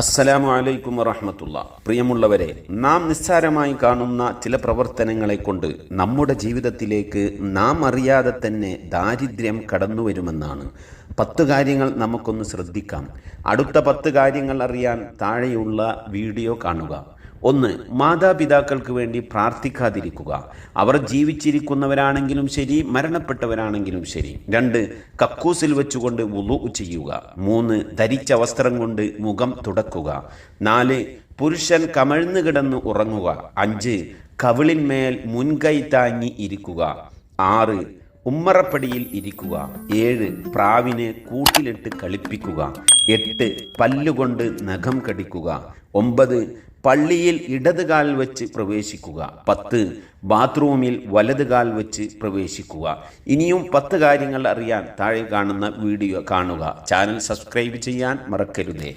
അസ്സലാമു അലൈക്കും വറഹമത്തുള്ള. പ്രിയമുള്ളവരെ നാം നിസ്സാരമായി കാണുന്ന ചില പ്രവർത്തനങ്ങളെ കൊണ്ട് നമ്മുടെ ജീവിതത്തിലേക്ക് നാം അറിയാതെ തന്നെ ദാരിദ്ര്യം കടന്നു വരുമെന്നാണ്. പത്ത് കാര്യങ്ങൾ നമുക്കൊന്ന് ശ്രദ്ധിക്കാം. അടുത്ത പത്ത് കാര്യങ്ങൾ അറിയാൻ താഴെയുള്ള വീഡിയോ കാണുക. ഒന്ന് മാതാപിതാക്കൾക്ക് വേണ്ടി പ്രാർത്ഥിക്കാതിരിക്കുക. അവർ ജീവിച്ചിരിക്കുന്നവരാണെങ്കിലും ശരി മരണപ്പെട്ടവരാണെങ്കിലും ശരി. രണ്ട് കക്കൂസിൽ വെച്ചുകൊണ്ട് വുളു ചെയ്യുക. മൂന്ന് ധരിച്ച വസ്ത്രം കൊണ്ട് മുഖം തുടക്കുക. നാല് പുരുഷൻ കമഴ്ന്നു കിടന്ന് ഉറങ്ങുക. അഞ്ച് കവിളിന്മേൽ മുൻകൈ താങ്ങി ഇരിക്കുക. ആറ് ഉമ്മറപ്പടിയിൽ ഇരിക്കുക. ഏഴ് പ്രാവിനെ കൂട്ടിലിട്ട് കളിപ്പിക്കുക. എട്ട് പല്ലുകൊണ്ട് നഖം കടിക്കുക. ഒമ്പത് പള്ളിയിൽ ഇടത് കാൽ വെച്ച് പ്രവേശിക്കുക. പത്ത് ബാത്റൂമിൽ വലത് കാൽ വെച്ച് പ്രവേശിക്കുക. ഇനിയും പത്ത് കാര്യങ്ങൾ അറിയാൻ താഴെ കാണുന്ന വീഡിയോ കാണുക. ചാനൽ സബ്സ്ക്രൈബ് ചെയ്യാൻ മറക്കരുതേ.